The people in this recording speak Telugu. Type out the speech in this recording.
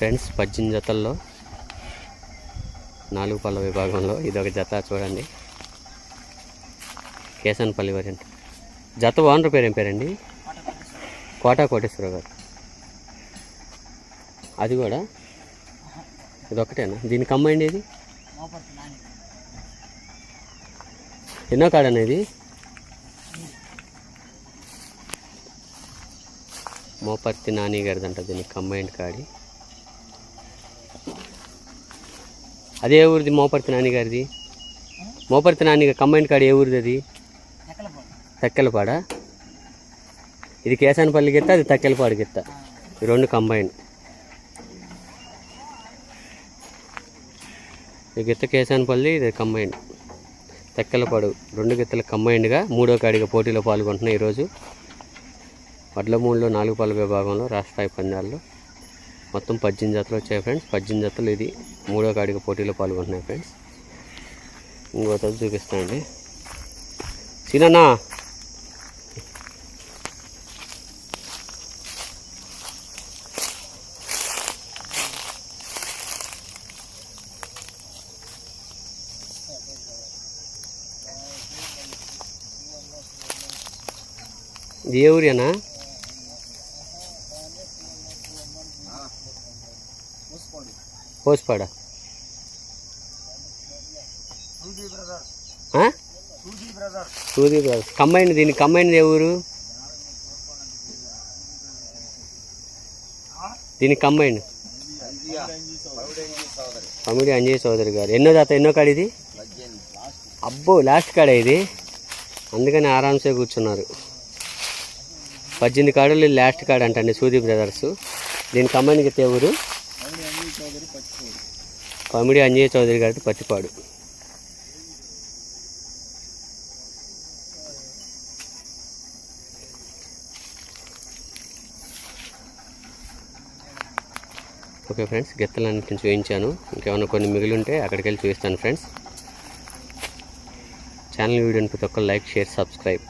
ఫ్రెండ్స్ పద్దెనిమిది జతల్లో నాలుగు పళ్ళ విభాగంలో ఇదొక జత చూడండి. కేసన్పల్లి వరెంట్ జత ఓనర్ పేరు ఏం పేరండి? కోటా కోటేశ్వరరావు గారు. అది కూడా ఇది దీని దీనికి అమ్మాయింది ఇది? ఎన్నో కాడ అనేది మోపర్తి నాని గారిదంట దీనికి కంబైండ్ కాడి? అదే ఊరిది మోపర్తి నాని గారిది? మోపర్తి నాని కంబైన్ కాడ ఏ ఊరిది అది? తక్కెలపాడ? ఇది కేసానపల్లి గిత్త అది తక్కెలపాడు గిత్త. ఈ రెండు కంబైన్. ఈ గిత్త కేసానపల్లి ఇది కంబైన్. తెక్కలపాడు రెండు గిత్తలు కంబైండ్గా మూడో కాడిగా పోటీలో పాల్గొంటున్నాయి ఈరోజు. వడ్ల మూడులో నాలుగు పాల విభాగంలో రాష్ట్రాయి పందాల్లో మొత్తం పద్దెనిమిది జతలు వచ్చాయి ఫ్రెండ్స్. పద్దెనిమిది జతలు ఇది. మూడో కాడిగా పోటీలో పాల్గొంటున్నాయి ఫ్రెండ్స్. ఇంకో జత చూపిస్తానండి. సీనన్నా! ఇది ఏ ఊరేనా? పోసిపాడ సూది బ్రదర్స్ కంబైండ్ దీనికి కంబైండ్ ఏ ఊరు? దీనికి కంబైండ్ కమిడి అంజయ్ చౌదరి గారు. ఎన్నో దాత ఎన్నో కాడ ఇది? అబ్బో లాస్ట్ కాడ ఇది. అందుకని ఆరామ్సే కూర్చున్నారు. పద్దెనిమిది కాడలు లాస్ట్ కాడ అంటండి సూది బ్రదర్స్. దీని కంబైన్కి కామెడీ ఊరు అంజయ్ చౌదరి గారి పచ్చిపాడు. ఓకే ఫ్రెండ్స్ గిత్తలన్నింటిని చూపించాను ఇంకేమైనా కొన్ని మిగిలి ఉంటే అక్కడికి వెళ్ళి చూపిస్తాను ఫ్రెండ్స్. ఛానల్ వీడియోని ప్రతి ఒక్కరు లైక్ షేర్ సబ్స్క్రైబ్.